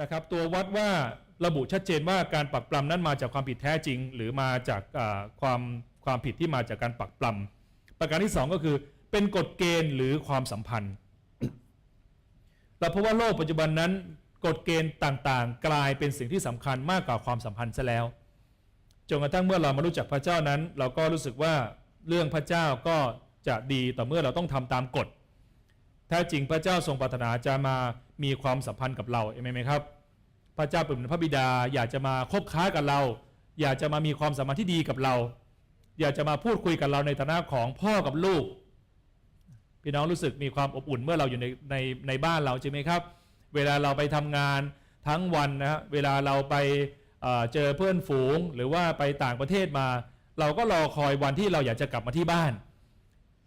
นะครับตัววัดว่าระบุชัดเจนว่าการปักปลำนั้นมาจากความผิดแท้จริง หรือมาจากความความผิดที่มาจากการปักปลำประการที่สองก็คือ เป็นกฎเกณฑ์หรือความสัมพันธ์เราพบว่าโลกปัจจุบันนั้นกฎเกณฑ์ต่างๆ กลายเป็นสิ่งที่สำคัญมากกว่าความสัมพันธ์ซะแล้วจนกระทั่งเมื่อเรามารู้จักพระเจ้านั้น เราก็รู้สึกว่าเรื่องพระเจ้าก็จะดีต่อเมื่อเราต้องทำตามกฎ แท้จริงพระเจ้าทรงปรารถนาจะมามีความสัมพันธ์กับเราเอเมนไหมครับ พระเจ้าเป็นพระบิดาอยากจะมาคบค้ากับเรา อยากจะมามีความสัมพันธ์ที่ดีกับเรา อยากจะมาพูดคุยกับเราในฐานะของพ่อกับลูก พี่น้องรู้สึกมีความอบอุ่นเมื่อเราอยู่ในในในบ้านเราใช่ไหมครับ เวลาเราไปทำงานทั้งวันนะฮะเวลาเราไปเเจอเพื่อนฝูง หรือว่าไปต่างประเทศมา เราก็รอคอยวันที่เราอยากจะกลับมาที่บ้าน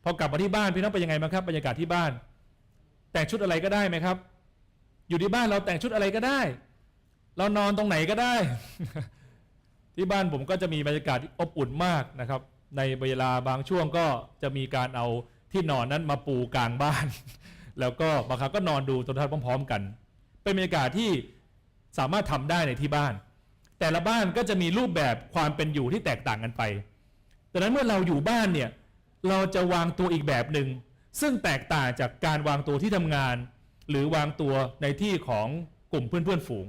พอกลับมาที่บ้านพี่น้องเป็นยังไงบ้างครับบรรยากาศที่บ้าน แต่งชุดอะไรก็ได้ไหมครับ อยู่ที่บ้านเราแต่งชุดอะไรก็ได้ เรานอนตรงไหนก็ได้ ที่บ้านผมก็จะมีบรรยากาศที่อบอุ่นมากนะครับ ในเวลาบางช่วงก็จะมีการเอาที่นอนนั้นมาปูกลางบ้าน แล้วก็บางครั้งก็นอนดูโทรทัศน์พร้อม ๆ กัน เป็นบรรยากาศที่สามารถทำได้ในที่บ้าน แต่ละบ้านก็จะมีรูปแบบความเป็นอยู่ที่แตกต่างกันไปดังนั้นเมื่อเราอยู่บ้านเนี่ยเราจะวางตัวอีกแบบหนึ่ง ซึ่งแตกต่างจากการวางตัวที่ทำงาน หรือวางตัวในที่ของกลุ่มเพื่อนๆฝูง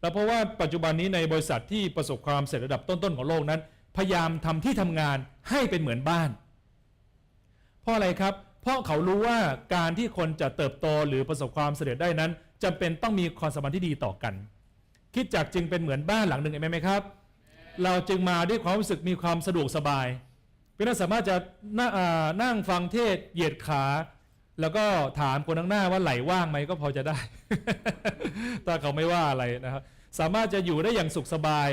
แล้วเพราะว่าปัจจุบันนี้ในบริษัทที่ประสบความสำเร็จระดับต้นๆของโลกนั้น พยายามทำที่ทำงานให้เป็นเหมือนบ้าน เพราะอะไรครับ เพราะเขารู้ว่าการที่คนจะเติบโตหรือประสบความสำเร็จได้นั้นจำเป็นต้องมีความสัมพันธ์ที่ดีต่อกัน คิดจักจึงเป็นเหมือนบ้านหลังหนึ่งเห็นไหมครับ เราจึงมาด้วยความรู้สึกมีความสะดวกสบาย พี่น้องสามารถจะนั่งนั่งฟังเทศเหยียดขา แล้วก็ถามคนข้างหน้าว่าไหลว่างไหมก็พอจะได้ถ้าเขาไม่ว่าอะไรนะครับสามารถจะอยู่ได้อย่างสุขสบาย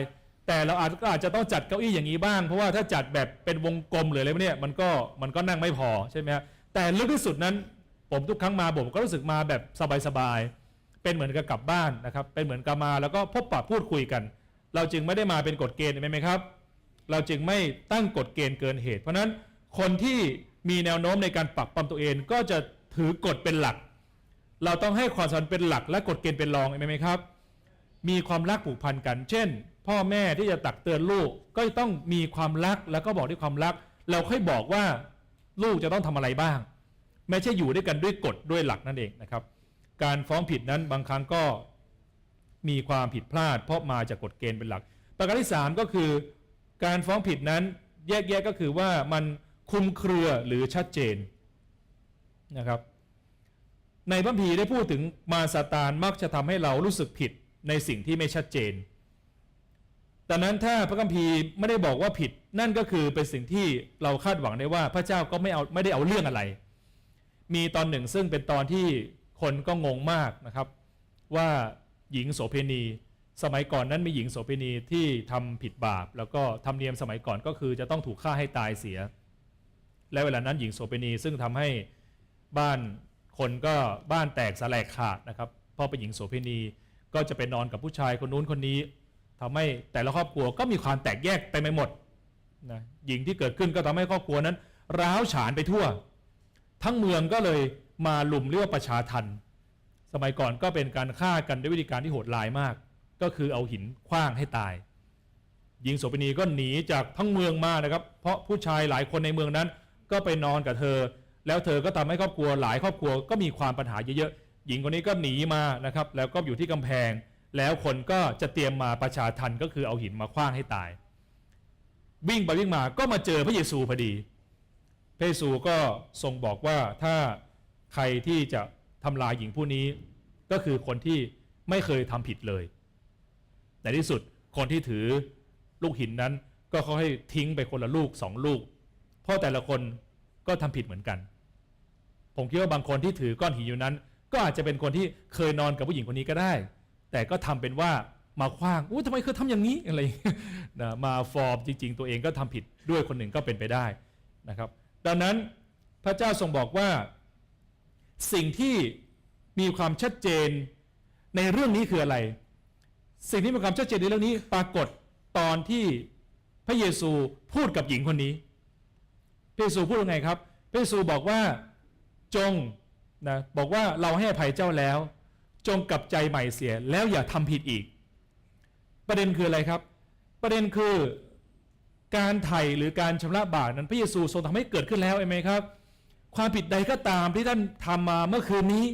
แต่เราอาจก็อาจจะต้องจัดเก้าอี้อย่างนี้บ้าง เพราะว่าถ้าจัดแบบเป็นวงกลมหรืออะไรเนี่ยมันก็มันก็นั่งไม่พอใช่ไหมฮะแต่ลึกที่สุดนั้นผมทุกครั้งมาผมก็รู้สึกมาแบบสบายๆเป็นเหมือนกับกลับบ้านนะครับเป็นเหมือนกับมาแล้วก็พบปะพูดคุยกัน เราจึงไม่ได้มาเป็นกฎเกณฑ์ใช่ไหมครับ เราจึงไม่ตั้งกฎเกณฑ์เกินเหตุ เพราะนั้นคนที่มีแนวโน้มในการปรับปรำตัวเองก็จะถือกฎเป็นหลัก เราต้องให้ความสัมพันเป็นหลัก และกฎเกณฑ์เป็นรองใช่ไหมครับ มีความรักผูกพันกัน เช่น พ่อแม่ที่จะตักเตือนลูกก็ต้องมีความรักแล้วก็บอกด้วยความรัก เราค่อยบอกว่าลูกจะต้องทำอะไรบ้าง ไม่ใช่อยู่ด้วยกันด้วยกฎด้วยหลักนั่นเองนะครับ การฟ้องผิดนั้นบางครั้งก็มีความผิดพลาด เพราะมาจากกฎเกณฑ์เป็นหลัก ประการที่ 3 ก็คือ การฟ้องผิดนั้นแยกแยะก็คือว่ามันคุมเครือหรือชัดเจนนะครับ ในพระคัมภีร์ได้พูดถึงมารซาตานมักจะทำให้เรารู้สึกผิดในสิ่งที่ไม่ชัดเจนดังนั้นถ้าพระคัมภีร์ไม่ได้บอกว่าผิดนั่นก็คือเป็นสิ่งที่เราคาดหวังได้ว่าพระเจ้าก็ไม่เอาไม่ได้เอาเรื่องอะไร มีตอนหนึ่งซึ่งเป็นตอนที่คนก็งงมากนะครับ ว่าหญิงโสเภณี สมัยก่อนนั้นมีหญิงโสเภณีที่ทำผิดบาป แล้วก็ธรรมเนียมสมัยก่อนก็คือจะต้องถูกฆ่าให้ตายเสีย และเวลานั้นหญิงโสเภณีซึ่งทำให้บ้านคนก็บ้านแตกสลายขาดนะครับพราะเป็นหญิงโสเภณีก็จะไปนอนกับผู้ชายคนนู้นคนนี้ทำให้แต่ละครอบครัวก็มีความแตกแยกไปไม่หมดนะหญิงที่เกิดขึ้นก็ทำให้ครอบครัวนั้น ร้าวฉานไปทั่ว ทั้งเมืองก็เลยมาลุมเรียกว่าประชาทันสมัยก่อนก็เป็นการฆ่ากันด้วยวิธีการที่โหดร้ายมาก ก็คือเอาหินคว้างให้ตาย หญิงโสเภณีก็หนีจากทั้งเมืองมานะครับ เพราะผู้ชายหลายคนในเมืองนั้น ก็ไปนอนกับเธอ แล้วเธอก็ทำให้ครอบครัวหลายครอบครัวก็มีความปัญหาเยอะๆหญิงคนนี้ก็หนีมานะครับ แล้วก็อยู่ที่กำแพง แล้วคนก็จะเตรียมมาประชาทันก็คือเอาหินมาคว้างให้ตาย วิ่งไปวิ่งมาก็มาเจอพระเยซูพอดีพระเยซูก็ทรงบอกว่าถ้าใครที่จะทำลายหญิงผู้นี้ ก็คือคนที่ไม่เคยทำผิดเลย ในที่สุดคนที่ถือลูกหินนั้น ก็เขาให้ทิ้งไปคนละลูกสองลูก เพราะแต่ละคนก็ทำผิดเหมือนกัน ผมคิดว่าบางคนที่ถือก้อนหินอยู่นั้น ก็อาจจะเป็นคนที่เคยนอนกับผู้หญิงคนนี้ก็ได้ แต่ก็ทำเป็นว่ามาคว้างอู้ทำไมเคยทำอย่างนี้อะไรนะมาฟอร์มจริง ๆ ตัวเองก็ทำผิดด้วยคนหนึ่งก็เป็นไปได้นะครับ ดังนั้นพระเจ้าทรงบอกว่าสิ่งที่มีความชัดเจนในเรื่องนี้คืออะไร สิ่งที่มีความชัดเจนในเรื่องนี้ปรากฏตอนที่พระเยซูพูดกับหญิงคนนี้ พระเยซูพูดว่าไงครับ พระเยซูบอกว่าจงนะบอกว่าเราให้อภัยเจ้าแล้ว จงกลับใจใหม่เสียแล้วอย่าทำผิดอีก ประเด็นคืออะไรครับ ประเด็นคือการไถ่หรือการชำระบาปนั้นพระเยซูทรงทำให้เกิดขึ้นแล้วเองไหมครับ ความผิดใดก็ตามที่ท่านทำมาเมื่อคืนนี้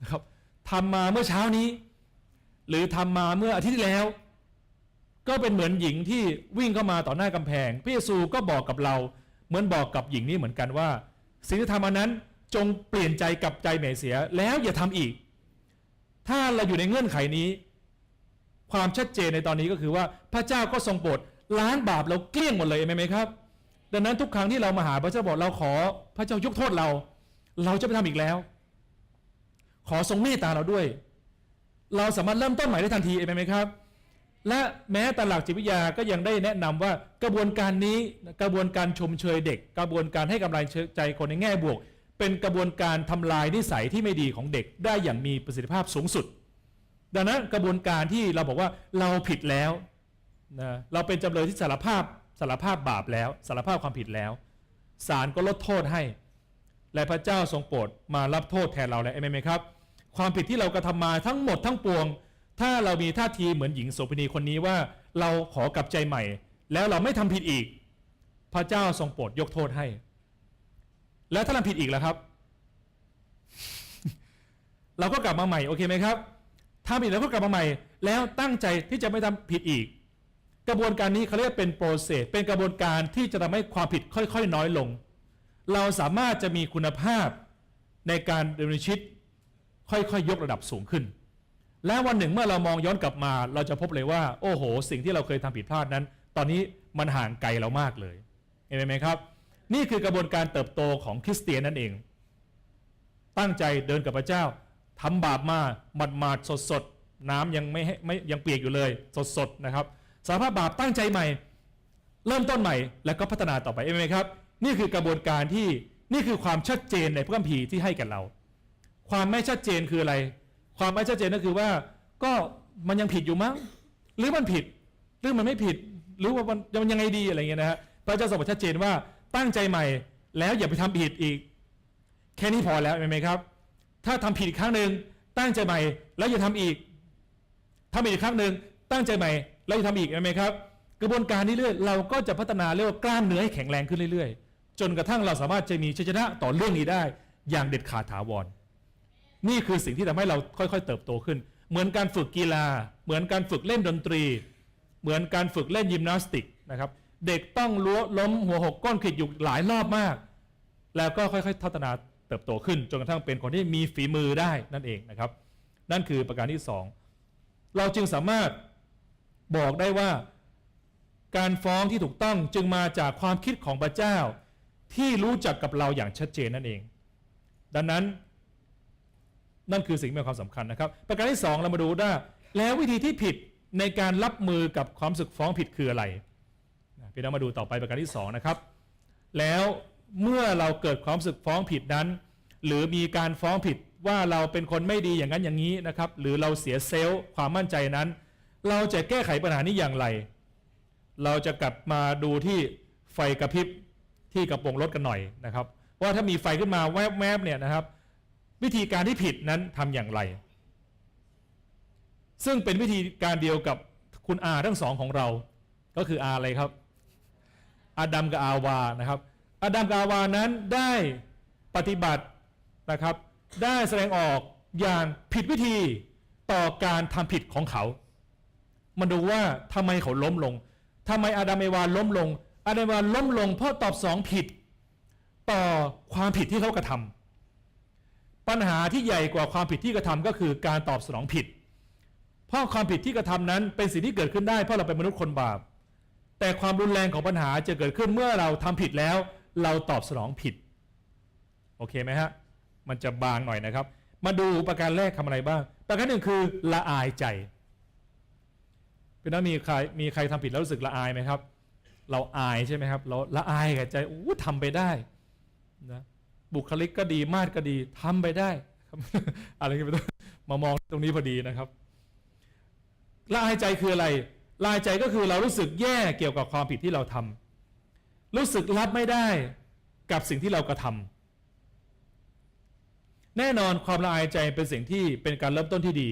นะครับทำมาเมื่อเช้านี้ หรือทำมาเมื่ออาทิตย์ที่แล้ว ก็เป็นเหมือนหญิงที่วิ่งเข้ามาต่อหน้ากำแพงพระเยซูก็บอกกับเราเหมือนบอกกับหญิงนี้เหมือนกันว่า สิ่งที่ทำมานั้นจงเปลี่ยนใจกับใจใหม่เสียแล้วอย่าทำอีก ถ้าเราอยู่ในเงื่อนไขนี้ ความชัดเจนในตอนนี้ก็คือว่าพระเจ้าก็ทรงโปรดล้างบาปเราเกลี้ยงหมดเลยเห็นไหมครับ ดังนั้นทุกครั้งที่เรามาหาพระเจ้าบอกเราขอพระเจ้ายกโทษเรา เราจะไม่ทำอีกแล้ว ขอทรงเมตตาเราด้วย เราสามารถเริ่มต้นใหม่ได้ทันทีเห็นไหมครับ และแม้ตหลักจิตวิทยาก็ยังได้แนะนำว่ากระบวนการนี้กระบวนการชมเชยเด็ก กระบวนการให้กำลังใจคนในแง่บวก เป็นกระบวนการทำลายนิสัยที่ไม่ดีของเด็กได้อย่างมีประสิทธิภาพสูงสุด ดังนั้นกระบวนการที่เราบอกว่าเราผิดแล้วนะเราเป็นจำเลยที่สารภาพสารภาพบาปแล้วสารภาพความผิดแล้วศาลก็ลดโทษให้ และพระเจ้าทรงโปรดมารับโทษแทนเราแล้วเอเมนไหมครับ ความผิดที่เรากระทำมาทั้งหมดทั้งปวง ถ้าเรามีท่าทีเหมือนหญิงโสเภณีคนนี้ว่าเราขอกลับใจใหม่ แล้วเราไม่ทำผิดอีก พระเจ้าทรงโปรดยกโทษให้ แล้วถ้าเราผิดอีกล่ะครับ เราก็กลับมาใหม่โอเคไหมครับถ้าผิดแล้วก็กลับมาใหม่ แล้วตั้งใจที่จะไม่ทำผิดอีก กระบวนการนี้เขาเรียกเป็นโปรเซสเป็นกระบวนการที่จะทำให้ความผิดค่อยๆ น้อยลง เราสามารถจะมีคุณภาพในการดำเนินชีวิต ค่อยๆยกระดับสูงขึ้น และวันหนึ่งเมื่อเรามองย้อนกลับมา เราจะพบเลยว่า โอ้โห สิ่งที่เราเคยทำผิดพลาดนั้น ตอนนี้มันห่างไกลเรามากเลย เห็นไหมครับ นี่คือกระบวนการเติบโตของคริสเตียนนั่นเอง ตั้งใจเดินกับพระเจ้าทำบาปมาหมาดหมาดสดสดๆน้ำยังไม่ให้ไม่ยังเปียกอยู่เลยสดสดๆนะครับสารภาพบาปตั้งใจใหม่ เริ่มต้นใหม่ แล้วก็พัฒนาต่อไปเห็นไหมครับ นี่คือกระบวนการที่นี่คือความชัดเจนในพระคัมภีร์ที่ให้กับเรา ความไม่ชัดเจนคืออะไร ความไม่ชัดเจนก็คือว่า ก็มันยังผิดอยู่มั้ง หรือมันผิด หรือมันไม่ผิด หรือว่ามันมันยังไงดีอะไรเงี้ยนะฮะพระเจ้าทรงบอกชัดเจนว่าตั้งใจใหม่ แล้วอย่าไปทำผิดอีก แค่นี้พอแล้วเห็นไหมครับ ถ้าทำผิดอีกครั้งหนึ่งตั้งใจใหม่ แล้วอย่าทำอีกทำอีกครั้งหนึ่งตั้งใจใหม่ แล้วอย่าทำอีกเห็นไหมครับ กระบวนการนี้เรื่อยเราก็จะพัฒนาเรียกว่ากล้ามเนื้อให้แข็งแรงขึ้นเรื่อยๆ จนกระทั่งเราสามารถจะมีชัยชนะต่อเรื่องนี้ได้ อย่างเด็ดขาดถาวร นี่คือสิ่งที่ทำให้เราค่อยๆ เติบโตขึ้น เหมือนการฝึกกีฬา เหมือนการฝึกเล่นดนตรี เหมือนการฝึกเล่นยิมนาสติกนะครับ เด็กต้องล้วล้มหัวหกก้อนขิดอยู่หลายรอบมาก แล้วก็ค่อยๆพัฒนาเติบโตขึ้นจนกระทั่งเป็นคนที่มีฝีมือได้นั่นเองนะครับ นั่นคือประการที่สองเราจึงสามารถบอกได้ว่า การฟ้องที่ถูกต้องจึงมาจากความคิดของพระเจ้า ที่รู้จักกับเราอย่างชัดเจนนั่นเอง ดังนั้น นั่นคือสิ่งที่มีความสำคัญนะครับ ประการที่สองเรามาดูว่าแล้ววิธีที่ผิดในการรับมือกับความสึกฟ้องผิดคืออะไรพี่น้องมาดูต่อไปประการที่สองนะครับ แล้วเมื่อเราเกิดความสึกฟ้องผิดนั้น หรือมีการฟ้องผิดว่าเราเป็นคนไม่ดีอย่างนั้นอย่างนี้นะครับ หรือเราเสียเซลล์ความมั่นใจนั้น เราจะแก้ไขปัญหานี้อย่างไร เราจะกลับมาดูที่ไฟกระพริบที่กระโปรงรถกันหน่อยนะครับ ว่าถ้ามีไฟขึ้นมาแวบๆเนี่ยนะครับ วิธีการที่ผิดนั้นทำอย่างไร ซึ่งเป็นวิธีการเดียวกับคุณอาทั้งสองของเรา ก็คืออาอะไรครับ อาดัมกับอาวานะครับ อาดัมกับอาวานั้นได้ปฏิบัตินะครับ ได้แสดงออกอย่างผิดวิธีต่อการทำผิดของเขามาดูว่าทำไมเขาล้มลงทำไมอาดัมเอวาล้มลง อาดัมเอวาล้มลงเพราะตอบสองผิด ต่อความผิดที่เขากระทำ ปัญหาที่ใหญ่กว่าความผิดที่กระทำก็คือการตอบสนองผิด เพราะความผิดที่กระทำนั้นเป็นสิ่งที่เกิดขึ้นได้เพราะเราเป็นมนุษย์คนบาป แต่ความรุนแรงของปัญหาจะเกิดขึ้นเมื่อเราทำผิดแล้ว เราตอบสนองผิด โอเคไหมฮะ มันจะบางหน่อยนะครับ มาดูประการแรกทำอะไรบ้าง ประการหนึ่งคือละอายใจเป็นนั้นมีใครมีใครทำผิดแล้วรู้สึกละอายไหมครับ เราอายใช่ไหมครับ เราละอายกับใจอู้ทำไปได้นะ บุคลิกก็ดีมาดก็ดีทำไปได้ครับอะไรก็ไม่ต้องมามองตรงนี้พอดีนะครับละอายใจคืออะไรละอายใจก็คือเรารู้สึกแย่เกี่ยวกับความผิดที่เราทำรู้สึกรับไม่ได้กับสิ่งที่เรากระทำแน่นอนความละอายใจเป็นสิ่งที่เป็นการเริ่มต้นที่ดี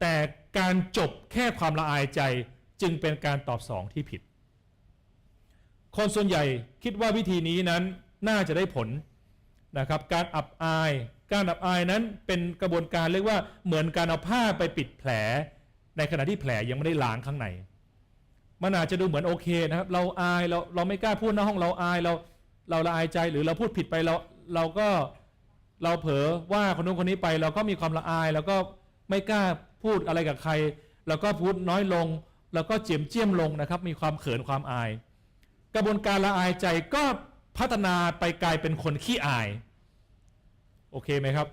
แต่การจบแค่ความละอายใจจึงเป็นการตอบสองที่ผิด คนส่วนใหญ่คิดว่าวิธีนี้นั้นน่าจะได้ผล นะครับการอับอาย การอับอายนั้นเป็นกระบวนการเรียกว่าเหมือนการเอาผ้าไปปิดแผล ในขณะที่แผลยังไม่ได้ล้างข้างในมันอาจจะดูเหมือนโอเคนะครับเราอายเราเราไม่กล้าพูดหน้าห้องเราอายเราเราละอายใจหรือเราพูดผิดไปเราเราก็เราเผลอว่าคนนู้นคนนี้ไป เราก็มีความละอายแล้วก็ไม่กล้าพูดอะไรกับใคร แล้วก็พูดน้อยลง แล้วก็เจียมเจียมลงนะครับ มีความเขินความอาย กระบวนการละอายใจก็ พัฒนาไปกลายเป็นคนขี้อาย โอเคไหมครับ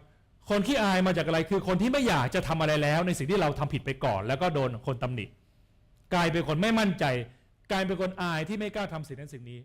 คนขี้อายมาจากอะไรคือคนที่ไม่อยากจะทำอะไรแล้ว ในสิ่งที่เราทำผิดไปก่อน แล้วก็โดนคนตำหนิกลายเป็นคนไม่มั่นใจ กลายเป็นคนอายที่ไม่กล้าทำสิ่งนั้นสิ่งนี้